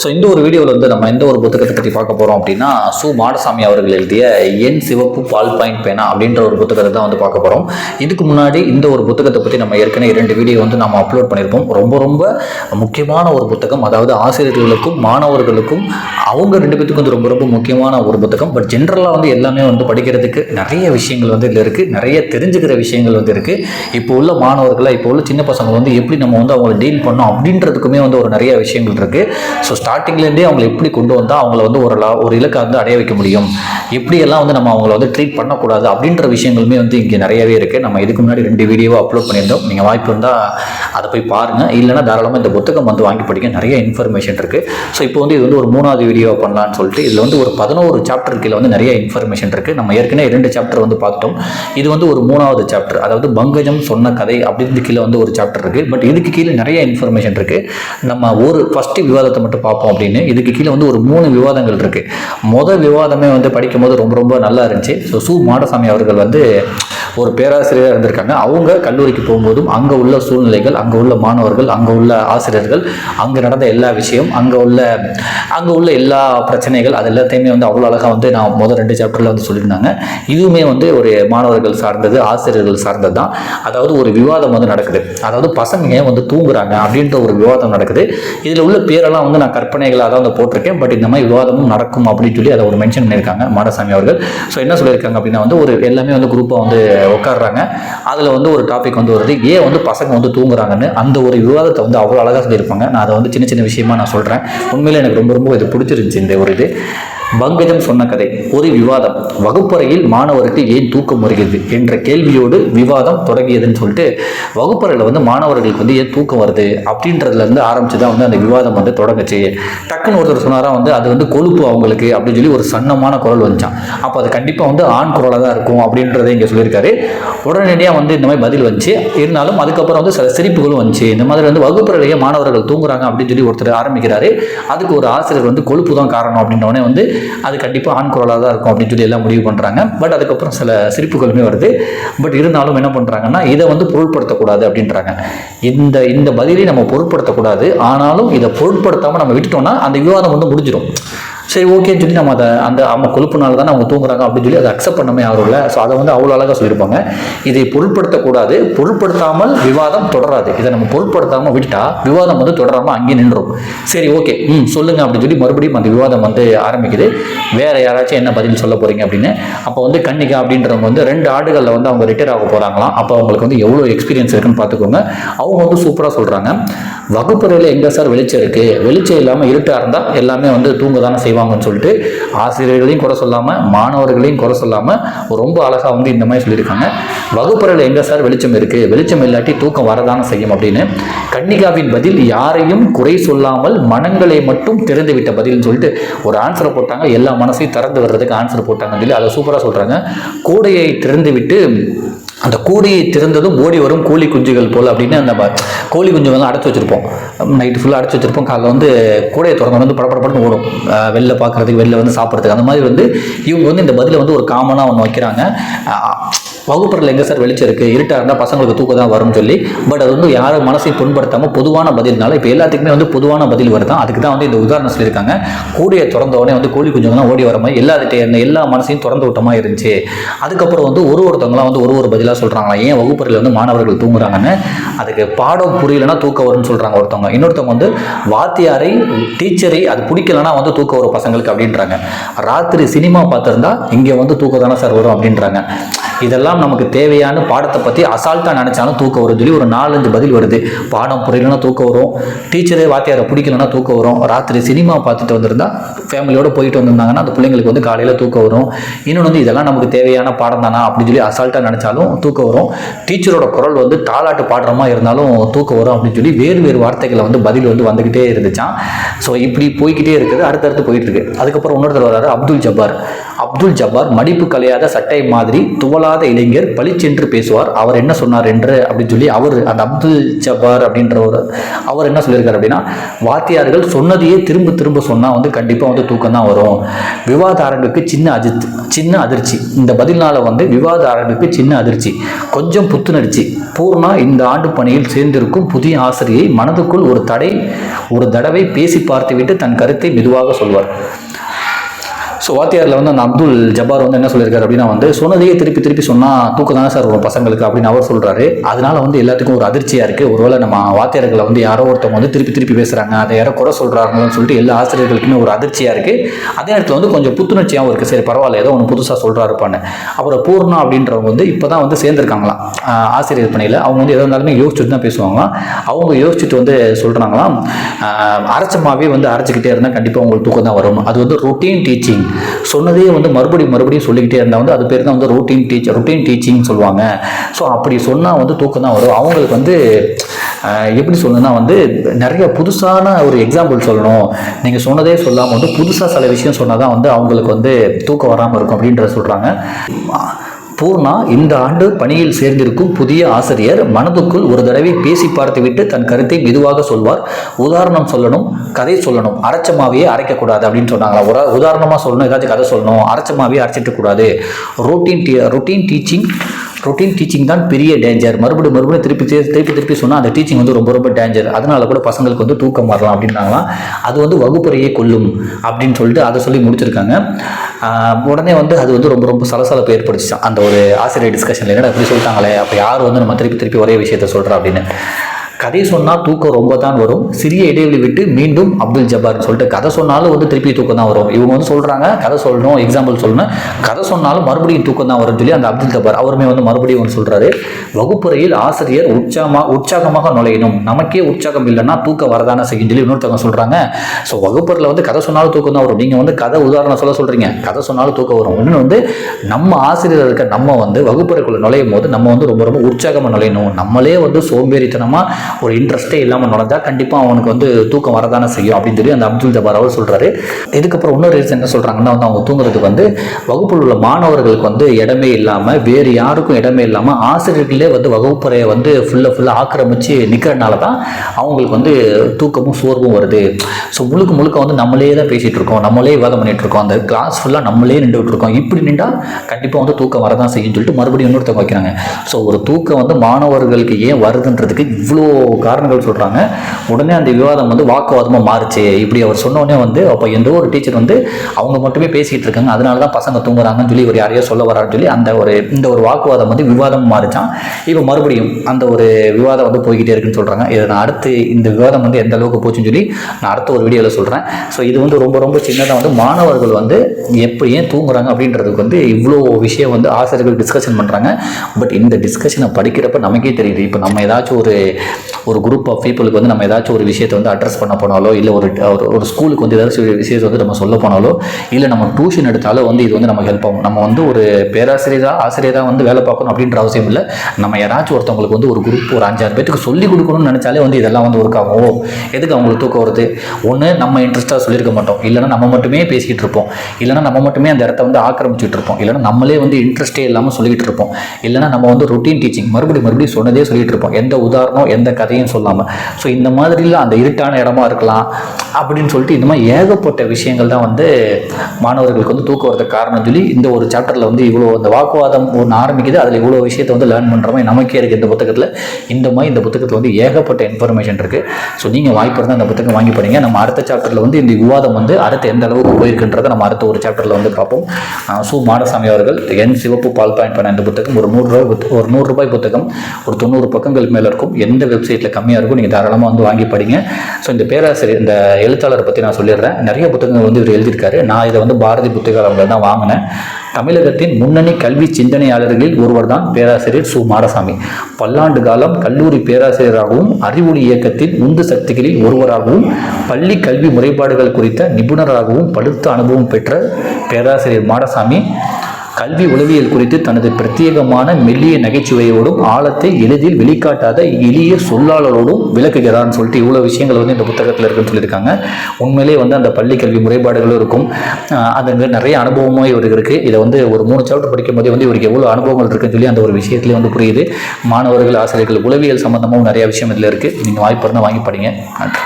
So இந்த ஒரு வீடியோவில் வந்து நம்ம எந்த ஒரு புத்தகத்தை பற்றி பார்க்க போகிறோம் அப்படின்னா சு. மாடசாமி அவர்கள் எழுதிய என் சிவப்பு பால் பாயிண்ட் பேனா அப்படின்ற ஒரு புத்தகத்தை தான் வந்து பார்க்க போகிறோம் இதுக்கு முன்னாடி இந்த ஒரு புத்தகத்தை பற்றி நம்ம ஏற்கனவே இரண்டு வீடியோ வந்து நம்ம அப்லோட் பண்ணியிருப்போம். ரொம்ப ரொம்ப முக்கியமான ஒரு புத்தகம். அதாவது ஆசிரியர்களுக்கும் மாணவர்களுக்கும் அவங்க ரெண்டு பேத்துக்கும் வந்து ரொம்ப ரொம்ப முக்கியமான ஒரு புத்தகம். பட் ஜென்ரலாக வந்து எல்லாமே வந்து படிக்கிறதுக்கு நிறைய விஷயங்கள் வந்து இதில் இருக்குது நிறைய தெரிஞ்சுக்கிற விஷயங்கள் வந்து இருக்குது இப்போ உள்ள மாணவர்களை இப்போ உள்ள சின்ன பசங்க வந்து எப்படி நம்ம வந்து அவங்கள டீல் பண்ணோம் அப்படின்றதுக்குமே வந்து ஒரு நிறைய விஷயங்கள் இருக்குது ஸோ ஸ்டார்டிங்லேருந்தே அவங்களை எப்படி கொண்டு வந்தால் அவங்கள வந்து ஒரு ஒரு இலக்கை வந்து அடைய வைக்க முடியும்? எப்படியெல்லாம் வந்து நம்ம அவங்கள வந்து ட்ரீட் பண்ணக்கூடாது அப்படின்ற விஷயங்களுமே வந்து இங்கே நிறையவே இருக்குது நம்ம இதுக்கு முன்னாடி ரெண்டு வீடியோவை அப்லோட் பண்ணியிருந்தோம். நீங்கள் வாய்ப்பு இருந்தால் அதை போய் பாருங்கள் இல்லைன்னா தாராளமாக இந்த புத்தகம் வந்து வாங்கி படிக்க நிறைய இன்ஃபர்மேஷன் இருக்குது ஸோ இப்போ வந்து இது வந்து ஒரு மூணாவது வீடியோ பண்ணலான்னு சொல்லிட்டு இதில் வந்து ஒரு பதினோரு சாப்டர் கீழே வந்து நிறைய இன்ஃபர்மேஷன் இருக்குது நம்ம ஏற்கனவே இரண்டு சாப்டர் வந்து பார்த்தோம் இது வந்து ஒரு மூணாவது சாப்டர் அதாவது பங்கஜம் சொன்ன கதை அப்படின்னு கீழே வந்து ஒரு சாப்டர் இருக்குது பட் இதுக்கு கீழே நிறைய இன்ஃபர்மேஷன் இருக்குது நம்ம ஒரு ஃபஸ்ட்டு விவாதத்தை மட்டும் பார்ப்போம். அப்படின்னு. இதுக்கு கீழே வந்து ஒரு மூணு விவாதங்கள் இருக்குது மொதல் விவாதமே வந்து படிக்கும்போது ரொம்ப ரொம்ப நல்லா இருந்துச்சு. ஸோ சு மாடசாமி அவர்கள் வந்து ஒரு பேராசிரியராக இருந்திருக்காங்க. அவங்க கல்லூரிக்கு போகும்போதும் அங்கே உள்ள சூழ்நிலைகள் அங்கே உள்ள மாணவர்கள் அங்கே உள்ள ஆசிரியர்கள் அங்கே நடந்த எல்லா விஷயம் அங்கே உள்ள அங்கே உள்ள எல்லா பிரச்சனைகள் அது எல்லாத்தையுமே வந்து அவ்வளோ அழகாக வந்து நான் முதல் ரெண்டு சாப்டரில் வந்து சொல்லியிருந்தாங்க. இதுவுமே வந்து ஒரு மாணவர்கள் சார்ந்தது ஆசிரியர்கள் சார்ந்தது தான். அதாவது ஒரு விவாதம் வந்து நடக்குது. அதாவது பசங்க ஏன் வந்து தூங்குறாங்க அப்படின்ற ஒரு விவாதம் நடக்குது. இதில் உள்ள பேரெல்லாம் வந்து நான் கற்பனைகளாக தான் வந்து போட்டிருக்கேன். பட் இந்த மாதிரி விவாதமும் நடக்கும் அப்படின்னு சொல்லி அதை ஒரு மென்ஷன் பண்ணியிருக்காங்க. மாடசாமி அவர்கள். ஸோ என்ன சொல்லியிருக்காங்க அப்படின்னா வந்து ஒரு எல்லாமே வந்து குரூப்பாக வந்து உட்காடுறாங்க அதில் வந்து ஒரு டாபிக் வந்து வருது. ஏன் வந்து பசங்க வந்து தூங்குறாங்கன்னு? அந்த ஒரு விவாதத்தை வந்து அவ்வளோ அழகாக சொல்லியிருப்பாங்க. நான் அதை வந்து சின்ன சின்ன விஷயமா நான் சொல்கிறேன் உண்மையிலே எனக்கு ரொம்ப ரொம்ப இது பிடிச்சிருந்துச்சு இந்த ஒரு இது. பங்கஜம் சொன்ன கதை ஒரு விவாதம். வகுப்பறையில் மாணவருக்கு ஏன் தூக்கம் வருகிறது என்ற கேள்வியோடு விவாதம் தொடங்கியதுன்னு சொல்லிட்டு வகுப்பறையில் வந்து மாணவர்களுக்கு வந்து ஏன் தூக்கம் வருது அப்படின்றதுல இருந்து ஆரம்பிச்சு தான் வந்து அந்த விவாதம் வந்து தொடங்குச்சு. டக்குன்னு ஒருத்தர் சொன்னாரா வந்து அது வந்து கொழுப்பு அவங்களுக்கு அப்படின்னு சொல்லி ஒரு சன்னமான குரல் வந்துச்சான் அப்போ அது கண்டிப்பாக வந்து ஆண் குரலாக தான் இருக்கும் அப்படின்றத இங்கே சொல்லியிருக்காரு. உடனடியாக வந்து இந்த மாதிரி பதில் வந்துச்சு. இருந்தாலும் அதுக்கப்புறம் வந்து சில சிரிப்புகளும் வந்துச்சு. இந்த மாதிரி வந்து வகுப்பறையிலேயே மாணவர்கள் தூங்குறாங்க அப்படின்னு சொல்லி ஒருத்தர் ஆரம்பிக்கிறாரு. அதுக்கு ஒரு ஆசிரியர் வந்து கொழுப்பு தான் காரணம் அப்படின்றவனே வந்து அது கண்டிப்பாக ஆண் குரலாக தான் இருக்கும் அப்படின்னு சொல்லி எல்லாம் முடிவு பண்ணுறாங்க பட் அதுக்கப்புறம் சில சிரிப்புகளுமே வருது. பட் இருந்தாலும் என்ன பண்ணுறாங்கன்னா இதை வந்து பொருட்படுத்தக்கூடாது அப்படின்றாங்க. இந்த இந்த பதிலை நம்ம பொருட்படுத்தக்கூடாது. ஆனாலும் இதை பொருட்படுத்தாமல் நம்ம விட்டுட்டோம்னா அந்த விவாதம் வந்து முடிஞ்சிடும். சரி ஓகேன்னு சொல்லி நம்ம அதை அந்த அவங்க கொழுப்புனால தானே அவங்க தூங்குறாங்க அப்படின்னு சொல்லி அதை அக்செப்ட் பண்ணமே ஆகல ஸோ அதை வந்து அவ்வளோ அழகாக சொல்லியிருப்பாங்க. இதை பொருட்படுத்தக்கூடாது. பொருட்படுத்தாமல் விவாதம் தொடராது. இதை நம்ம பொருட்படுத்தாமல் விட்டுட்டா விவாதம் வந்து தொடராமல் அங்கேயே நின்றோம் சரி ஓகே ம் சொல்லுங்க அப்படின்னு சொல்லி மறுபடியும் அந்த விவாதம் வந்து ஆரம்பிக்குது. வேற யாராச்சும் என்ன பதில் சொல்ல போறீங்க அப்படின்னு. அப்போ வந்து கன்னிகா அப்படின்றவங்க வந்து ரெண்டு ஆடுகளில் வந்து அவங்க ரிட்டையர் ஆக போகிறாங்களாம் அப்போ அவங்களுக்கு வந்து எவ்வளோ எக்ஸ்பீரியன்ஸ் இருக்குன்னு பார்த்துக்கோங்க. அவங்க வந்து சூப்பராக சொல்கிறாங்க வகுப்பறையில் எங்கே சார் வெளிச்சம் இருக்குது வெளிச்சம் இல்லாமல் இருட்டாக இருந்தால் எல்லாமே வந்து தூங்க தானே செய்வாங்கன்னு சொல்லிட்டு ஆசிரியர்களையும் குறை சொல்லாமல் மாணவர்களையும் குறை சொல்லாமல் ரொம்ப அழகாக வந்து இந்த மாதிரி சொல்லியிருக்காங்க. வகுப்பறையில் எங்கே சார் வெளிச்சம் இருக்குது வெளிச்சம் இல்லாட்டி தூக்கம் வரதான செய்யும் அப்படின்னு கன்னிகாவின் பதில் யாரையும் குறை சொல்லாமல் மனங்களை மட்டும் திறந்து விட்ட பதில்னு சொல்லிட்டு ஒரு ஆன்சரை போட்டாங்க. எல்லா மனசையும் திறந்து வர்றதுக்கு ஆன்சர் போட்டாங்கன்னு சொல்லி அதை சூப்பராக சொல்கிறாங்க கூடையை திறந்து விட்டு அந்த கூடையை திறந்ததும் ஓடி வரும் கோழி குஞ்சுகள் போல் அப்படின்னு அந்த கோழி குஞ்சுகள்லாம் அடைச்சி வச்சிருப்போம். நைட்டு ஃபுல்லாக அடைச்சி வச்சுருப்போம். காலைல வந்து கூடையை திறந்து வந்து படப்படப்படன்னு ஓடும். வெளில பார்க்கறதுக்கு வெளில வந்து சாப்பிட்றதுக்கு. அந்த மாதிரி வந்து இவங்க வந்து இந்த பதிலை வந்து ஒரு காமனாக ஒன்று வைக்கிறாங்க. வகுப்பறையில் எங்கே சார் வெளிச்சம் இருக்குது இருட்டாக இருந்தால் பசங்களுக்கு தூக்கம் தான் வரும்னு சொல்லி பட் அது வந்து யாரும் மனசையும் புண்படுத்தாமல் பொதுவான பதில்னால இப்போ எல்லாத்துக்குமே வந்து பொதுவான பதில் வருதான் அதுக்கு தான் வந்து இந்த உதாரணம் சொல்லியிருக்காங்க. கூடையை திறந்த உடனே வந்து கோழி குஞ்சுங்களாம் ஓடி வர மாதிரி எல்லாத்துட்டையும் இருந்த எல்லா மனசையும் திறந்து விட்டமாக இருந்துச்சு. அதுக்கப்புறம் வந்து ஒரு ஒருத்தவங்களாம் வந்து ஒரு ஒரு பதிலாக சொல்கிறாங்களா ஏன் வகுப்பறையில் வந்து மாணவர்கள் தூங்குறாங்கன்னு? அதுக்கு பாடம் புரியலன்னா தூக்கம் வரும்னு சொல்கிறாங்க ஒருத்தவங்க. இன்னொருத்தவங்க வந்து வாத்தியாரை டீச்சரை அது பிடிக்கலன்னா வந்து தூக்கம் வரும் பசங்களுக்கு அப்படின்றாங்க. ராத்திரி சினிமா பார்த்துருந்தா இங்கே வந்து தூக்கம் தானே சார் வரும் அப்படின்றாங்க. இதெல்லாம் நமக்கு தேவையான பாடத்தை பற்றி அசால்ட்டாக நினச்சாலும் தூக்கம் வரும். சொல்லி ஒரு நாலஞ்சு பதில் வருது. பாடம் புரியலன்னா தூக்கம் வரும். டீச்சரே வாத்தியாரை பிடிக்கலன்னா தூக்கம் வரும். ராத்திரி சினிமா பார்த்துட்டு வந்திருந்தா ஃபேமிலியோட போயிட்டு வந்திருந்தாங்கன்னா அந்த பிள்ளைங்களுக்கு வந்து காலையில் தூக்கம் வரும். இன்னொன்று வந்து இதெல்லாம் நமக்கு தேவையான பாடம் தானா அப்படின்னு சொல்லி அசால்ட்டாக நினச்சாலும் தூக்கம் வரும். டீச்சரோட குரல் வந்து தாலாட்டு பாடுற மாதிரி இருந்தாலும் தூக்கம் வரும் அப்படின்னு சொல்லி வேறு வேறு வார்த்தைகளை வந்து பதில் வந்து வந்துக்கிட்டே இருந்துச்சான் ஸோ இப்படி போய்கிட்டே இருக்குது. அடுத்தடுத்து போயிட்டு இருக்கு. அதுக்கப்புறம் இன்னொருத்தர் வராரு அப்துல் ஜப்பார். அப்துல் ஜப்பார் மடிப்பு கலையாத சட்டை மாதிரி துவலா படிக்காத இளைஞர் பளிச்சென்று பேசுவார். அவர் என்ன சொன்னார் என்று அப்படின்னு சொல்லி அவர் அந்த அப்துல் ஜப்பார் அப்படின்ற ஒரு அவர் என்ன சொல்லியிருக்காரு அப்படின்னா வாத்தியார்கள் சொன்னதையே திரும்ப திரும்ப சொன்னால் வந்து கண்டிப்பாக வந்து தூக்கம் தான் வரும். விவாத அரங்குக்கு சின்ன அஜித் சின்ன அதிர்ச்சி. இந்த பதில்னால வந்து விவாத அரங்குக்கு சின்ன அதிர்ச்சி. கொஞ்சம் புத்துணர்ச்சி. பூர்ணா இந்த ஆண்டு பணியில் சேர்ந்திருக்கும் புதிய ஆசிரியை மனதுக்குள் ஒரு தடை ஒரு தடவை பேசி பார்த்துவிட்டு தன் கருத்தை மெதுவாக சொல்வார். ஸோ வாத்தியாரில் வந்து அந்த அப்துல் ஜப்பார் வந்து என்ன சொல்லியிருக்காரு அப்படின்னா வந்து சொன்னதையே திருப்பி திருப்பி சொன்னால் தூக்கம் தானே சார் வரும் பசங்களுக்கு அப்படின்னு அவர் சொல்கிறாரு அதனால வந்து எல்லாத்துக்கும் ஒரு அதிர்ச்சியாக இருக்குது ஒருவேளை நம்ம வாத்தியார்களை வந்து யாரோ ஒருத்தவங்க வந்து திருப்பி திருப்பி பேசுகிறாங்க அதை யாரோ குறை சொல்கிறாங்கன்னு சொல்லிட்டு எல்லா ஆசிரியர்களுக்குமே ஒரு அதிர்ச்சியாக இருக்குது அதே நேரத்தில் வந்து கொஞ்சம் புத்துணர்ச்சியாகவும் இருக்குது சரி பரவாயில்ல ஏதோ ஒன்று புதுசாக சொல்கிறாருப்பான்னு அப்புறம் பூர்ணா அப்படின்றவங்க வந்து இப்போ தான் வந்து சேர்ந்துருக்காங்களாம். ஆசிரியர் பணியில். அவங்க வந்து எதோ இருந்தாலுமே யோசிச்சுட்டு தான் பேசுவாங்களாம் அவங்க யோசிச்சுட்டு வந்து சொல்கிறாங்களாம் அரைச்சமாவே வந்து அரைச்சிக்கிட்டே இருந்தால் கண்டிப்பாக உங்களுக்கு தூக்கம் தான் வரும் அது வந்து ரொட்டீன் டீச்சிங் சொன்னதே வந்து மறுபடியும் மறுபடியும் சொல்லிக்கிட்டே இருந்தால் வந்து அது பேர் தான் வந்து ரொட்டீன் டீச் ரொட்டீன் டீச்சிங் சொல்லுவாங்க. ஸோ அப்படி சொன்னால் வந்து தூக்கம் தான் வரும். அவங்களுக்கு வந்து எப்படி சொல்லணும்னா வந்து நிறைய புதுசான ஒரு எக்ஸாம்பிள் சொல்லணும். நீங்கள் சொன்னதே சொல்லாமல் வந்து புதுசாக சில விஷயம் சொன்னால் தான் வந்து அவங்களுக்கு வந்து தூக்கம் வராமல் இருக்கும் அப்படின்றத சொல்கிறாங்க பூர்ணா இந்த ஆண்டு பணியில் சேர்ந்திருக்கும் புதிய ஆசிரியர் மனதுக்குள் ஒரு தடவை பேசி பார்த்துவிட்டு தன் கருத்தை மெதுவாக சொல்வார். உதாரணம் சொல்லணும் கதை சொல்லணும். அரைச்சமாவையே அரைக்கக்கூடாது அப்படின்னு சொன்னாங்களா? ஒரு உதாரணமாக சொல்லணும் ஏதாச்சும் கதை சொல்லணும். அரைச்சமாவே அரைச்சிட்டு கூடாது. Routine tea routine teaching routine teaching தான் பெரிய டேஞ்சர் மறுபடியும் மறுபடியும் திருப்பி திருப்பி திருப்பி சொன்னால் அந்த டீச்சிங் வந்து ரொம்ப ரொம்ப டேஞ்சர் அதனால கூட பசங்களுக்கு வந்து தூக்கம் வரலாம் அப்படின்னாங்களாம். அது வந்து வகுப்பறையே கொல்லும் அப்படின்னு சொல்லிட்டு அதை சொல்லி முடிச்சிருக்காங்க. உடனே வந்து அது வந்து ரொம்ப ரொம்ப சலசலப்பு ஏற்படுத்திச்சான் அந்த ஒரு ஆசிரியர் டிஸ்கஷனில் என்னடா இப்படி சொல்லிட்டாங்களே? அப்போ யார் வந்து நம்ம திருப்பி திருப்பி ஒரே விஷயத்த சொல்கிறா அப்படின்னு. கதை சொன்னால் தூக்கம் ரொம்ப தான் வரும். சிறிய இடைவெளி விட்டு மீண்டும் அப்துல் ஜப்பார்னு சொல்லிட்டு கதை சொன்னாலும் வந்து திருப்பி தூக்கம் தான் வரும். இவங்க வந்து சொல்கிறாங்க கதை சொல்லணும் எக்ஸாம்பிள் சொல்லணும். கதை சொன்னாலும் மறுபடியும் தூக்கம் தான் வரும்னு சொல்லி அந்த அப்துல் ஜப்பார் அவருமே வந்து மறுபடியும் ஒன்று சொல்கிறாரு வகுப்பறையில் ஆசிரியர் உற்சாகமாக உற்சாகமாக நுழையணும். நமக்கே உற்சாகம் இல்லைன்னா தூக்கம் வரதான செய்யும் சொல்லி இன்னொருத்தவங்க சொல்கிறாங்க ஸோ வகுப்பறையில் வந்து கதை சொன்னாலும் தூக்கம் தான் வரும். நீங்கள் வந்து கதை உதாரணம் சொல்ல சொல்கிறீங்க கதை சொன்னாலும் தூக்கம் வரும். இன்னும் வந்து நம்ம ஆசிரியர் இருக்க நம்ம வந்து வகுப்பறைக்குள்ளே நுழையும் போது நம்ம வந்து ரொம்ப ரொம்ப உற்சாகமாக நுழையணும். நம்மளே வந்து சோம்பேறித்தனமாக ஒரு இன்ட்ரெஸ்ட்டே இல்லாமல் நடந்தால் கண்டிப்பாக அவனுக்கு வந்து தூக்கம் வரதானே செய்யும் அப்படின்னு சொல்லி அந்த அப்துல் ஜபார் அவர் சொல்கிறாரு இதுக்கப்புறம் இன்னொரு ரீசன் என்ன சொல்கிறாங்கன்னா வந்து அவங்க தூங்குறதுக்கு வந்து வகுப்பில் உள்ள மாணவர்களுக்கு வந்து இடமே இல்லாமல் வேறு யாருக்கும் இடமே இல்லாமல் ஆசிரியர்களே வந்து வகுப்பறையை வந்து ஃபுல்லாக ஃபுல்லாக ஆக்கிரமித்து நிற்கிறனால தான் அவங்களுக்கு வந்து தூக்கமும் சோர்வும் வருது. ஸோ முழுக்க முழுக்க வந்து நம்மளே தான் பேசிகிட்டு இருக்கோம். நம்மளே விவாதம் பண்ணிகிட்டு இருக்கோம். அந்த கிளாஸ் ஃபுல்லாக நம்மளே நின்றுட்டு இருக்கோம். இப்படி நின்றால் கண்டிப்பாக வந்து தூக்கம் வரதான் செய்யும் சொல்லிட்டு மறுபடியும் இன்னொருத்தவங்க வைக்கிறாங்க. ஸோ ஒரு தூக்கம் வந்து மாணவர்களுக்கு ஏன் வருதுன்றதுக்கு இவ்வளோ காரணங்கள் சொல்கிறாங்க உடனே அந்த விவாதம் வந்து வாக்குவாதமாக மாறுச்சு. இப்படி அவர் சொன்னோடனே வந்து அப்போ எந்த ஒரு டீச்சர் வந்து அவங்க மட்டுமே பேசிகிட்டு இருக்காங்க. அதனால தான் பசங்க தூங்குறாங்கன்னு சொல்லி ஒரு யாரையோ சொல்ல வரான்னு சொல்லி அந்த ஒரு இந்த ஒரு வாக்குவாதம் வந்து விவாதம் மாறிச்சான் இப்போ மறுபடியும் அந்த ஒரு விவாதம் வந்து போய்கிட்டே இருக்குன்னு சொல்கிறாங்க இதை நான் அடுத்து இந்த விவாதம் வந்து எந்த அளவுக்கு போச்சுன்னு சொல்லி நான் அடுத்த ஒரு வீடியோவில் சொல்கிறேன் ஸோ இது வந்து ரொம்ப ரொம்ப சின்னதாக வந்து மாணவர்கள் வந்து எப்படி ஏன் தூங்குறாங்க அப்படின்றதுக்கு வந்து இவ்வளோ விஷயம் வந்து ஆசிரியர்கள் டிஸ்கஷன் பண்ணுறாங்க பட் இந்த டிஸ்கஷனை படிக்கிறப்ப நமக்கே தெரியுது. இப்போ நம்ம ஏதாச்சும் ஒரு ஒரு குரூப் ஆஃப் பீப்புளுக்கு வந்து நம்ம ஏதாச்சும் ஒரு விஷயத்தை வந்து அட்ரஸ் பண்ண போனாலோ இல்லை ஒரு ஒரு- ஒரு ஸ்கூலுக்கு வந்து ஏதாச்சும் ஒரு விஷயத்தை வந்து நம்ம சொல்ல போனாலோ இல்லை நம்ம டியூஷன் எடுத்தாலோ வந்து இது வந்து நமக்கு ஹெல்ப் ஆகும். நம்ம வந்து ஒரு பேராசிரியராக ஆசிரியராக வந்து வேலை பார்க்கணும் அப்படின்ற அவசியம் இல்லை. நம்ம யாராச்சும் ஒருத்தவங்களுக்கு வந்து ஒரு குரூப் ஒரு அஞ்சாறு பேத்துக்கு சொல்லி கொடுக்கணும்னு நினச்சாலே வந்து இதெல்லாம் வந்து ஒர்க் ஆகும். ஓ, எதுக்கு அவங்களுக்கு தூக்கம் வருது? ஒன்று நம்ம இன்ட்ரெஸ்ட்டாக சொல்லியிருக்க மாட்டோம். இல்லைனா நம்ம மட்டுமே பேசிக்கிட்டு இருப்போம். இல்லைனா நம்ம மட்டுமே அந்த இடத்த வந்து ஆக்கிரமிச்சுட்டு இருப்போம். இல்லைனா நம்மளே வந்து இன்ட்ரெஸ்ட்டே இல்லாமல் சொல்லிக்கிட்டு இருப்போம். இல்லைன்னா நம்ம வந்து ரொட்டீன் டீச்சிங் மறுபடியும் மறுபடியும் சொன்னதே சொல்லிட்டு இருப்போம். எந்த உதாரணம் எந்த கதையும் சொல்லாமல் ஸோ இந்த மாதிரிலாம் அந்த இருட்டான இடமா இருக்கலாம் அப்படின்னு சொல்லிட்டு இந்த மாதிரி ஏகப்பட்ட விஷயங்கள் தான் வந்து மாணவர்களுக்கு வந்து தூக்கம் வரதுக்கு காரணம் சொல்லி இந்த ஒரு சாப்டரில் வந்து இவ்வளோ அந்த வாக்குவாதம் ஒன்று ஆரம்பிக்குது. அதில் இவ்வளோ விஷயத்தை வந்து லேர்ன் பண்ணுற மாதிரி நமக்கே இருக்குது இந்த புத்தகத்தில். இந்த மாதிரி இந்த புத்தகத்தில் வந்து ஏகப்பட்ட இன்ஃபர்மேஷன் இருக்குது ஸோ நீங்கள் வாய்ப்பு இருந்தால் அந்த புத்தகம் வாங்கி படிங்க. நம்ம அடுத்த சாப்டரில் வந்து இந்த விவாதம் வந்து அடுத்து எந்த அளவுக்கு போயிருக்குன்றதை நம்ம அடுத்த ஒரு சாப்டரில் வந்து பார்ப்போம். சு மாடசாமி அவர்கள் என் சிவப்பு பால் பாயிண்ட் பண்ண இந்த புத்தகம் ஒரு நூறுரூபாய் ஒரு நூறுரூபாய் புத்தகம். ஒரு தொண்ணூறு பக்கங்கள் மேலே இருக்கும். எந்த வெப்சைட்டில் கம்மியாக இருக்கும் நீங்கள் தாராளமாக வந்து வாங்கி படிங்க. ஸோ இந்த பேராசிரியர் இந்த எழுத்தாளரை பற்றி நான் சொல்லிடுறேன். நிறைய புத்தகங்கள் வந்து இவர் எழுதியிருக்காரு. நான் இதை வந்து பாரதி புத்தகாலங்கள் தான் வாங்கினேன். தமிழகத்தின் முன்னணி கல்வி சிந்தனையாளர்களில் ஒருவர் தான் பேராசிரியர் சு. மாடசாமி பல்லாண்டு காலம் கல்லூரி பேராசிரியராகவும் அறிவொளி இயக்கத்தின் உந்து சக்திகளில் ஒருவராகவும் பள்ளி கல்வி முறைப்பாடுகள் குறித்த நிபுணராகவும் படுத்த அனுபவம் பெற்ற பேராசிரியர் மாடசாமி கல்வி உளவியல் குறித்து தனது பிரத்யேகமான மெல்லிய நகைச்சுவையோடும் ஆழத்தை எளிதில் வெளிக்காட்டாத எளிய சொல்லாளரோடும் விளக்குகிறான்னு சொல்லிட்டு இவ்வளோ விஷயங்கள் வந்து இந்த புத்தகத்தில் இருக்குன்னு சொல்லியிருக்காங்க. உண்மையிலேயே வந்து அந்த பள்ளி கல்வி முறைப்பாடுகளும் இருக்கும். அது நிறைய அனுபவமும் இவருக்கு இருக்குது இதை வந்து ஒரு மூணு சாப்டர் படிக்கும் போதே வந்து இவருக்கு எவ்வளோ அனுபவங்கள் இருக்குன்னு சொல்லி அந்த ஒரு விஷயத்துலேயே வந்து புரியுது. மாணவர்கள் ஆசிரியர்கள் உளவியல் சம்மந்தமும் நிறைய விஷயம் இதில் இருக்குது நீங்கள் வாய்ப்பு இருந்தால் வாங்கி படிங்க. நன்றி.